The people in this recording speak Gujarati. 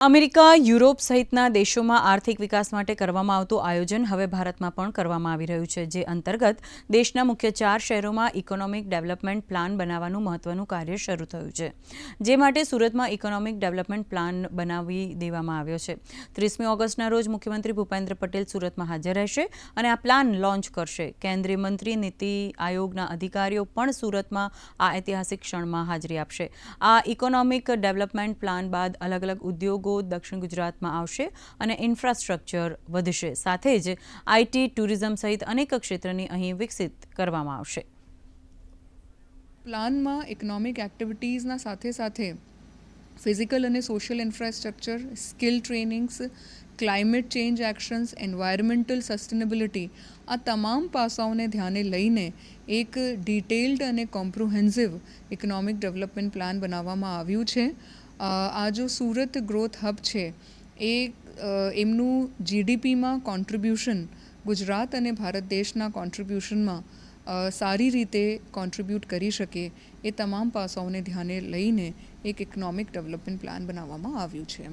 અમેરિકા, યુરોપ સહિતના દેશોમાં આર્થિક વિકાસ માટે કરવામાં આવતું આયોજન હવે ભારતમાં પણ કરવામાં આવી રહ્યું છે, જે અંતર્ગત દેશના મુખ્ય ચાર શહેરોમાં ઇકોનોમિક ડેવલપમેન્ટ પ્લાન બનાવવાનું મહત્વનું કાર્ય શરૂ થયું છે. જે માટે સુરતમાં ઇકોનોમિક ડેવલપમેન્ટ પ્લાન બનાવી દેવામાં આવ્યો છે. ત્રીસમી ઓગસ્ટના રોજ મુખ્યમંત્રી ભૂપેન્દ્ર પટેલ સુરતમાં હાજર રહેશે અને આ પ્લાન લોન્ચ કરશે. કેન્દ્રીય મંત્રી નીતિ આયોગના અધિકારીઓ પણ સુરતમાં આ ઐતિહાસિક ક્ષણમાં હાજરી આપશે. આ ઇકોનોમિક ડેવલપમેન્ટ પ્લાન બાદ અલગ અલગ ઉદ્યોગો દક્ષિણ ગુજરાતમાં આવશે અને ઇન્ફ્રાસ્ટ્રક્ચર વધશે. સાથે જ આઈટી ટુરિઝમ સહિત અનેક ક્ષેત્રની અહીં વિકસિત કરવામાં આવશે. પ્લાનમાં ઇકોનોમિક એક્ટિવિટીઝના સાથે સાથે ફિઝિકલ અને social infrastructure, skill trainings, climate change actions, environmental sustainability આ તમામ પાસાઓને ધ્યાને લઈને એક ડિટેલ્ડ અને કોમ્પ્રુહેન્સિવ ઇકોનોમિક ડેવલપમેન્ટ પ્લાન બનાવવામાં આવ્યું છે. આ જો સુરત ગ્રોથ હબ છે, એ એમનું જીડીપીમાં કોન્ટ્રીબ્યુશન ગુજરાત અને ભારત દેશના કોન્ટ્રીબ્યુશનમાં સારી રીતે કોન્ટ્રીબ્યુટ કરી શકે એ તમામ પાસાઓને ધ્યાને લઈને એક ઇકોનોમિક ડેવલપમેન્ટ પ્લાન બનાવવામાં આવ્યું છે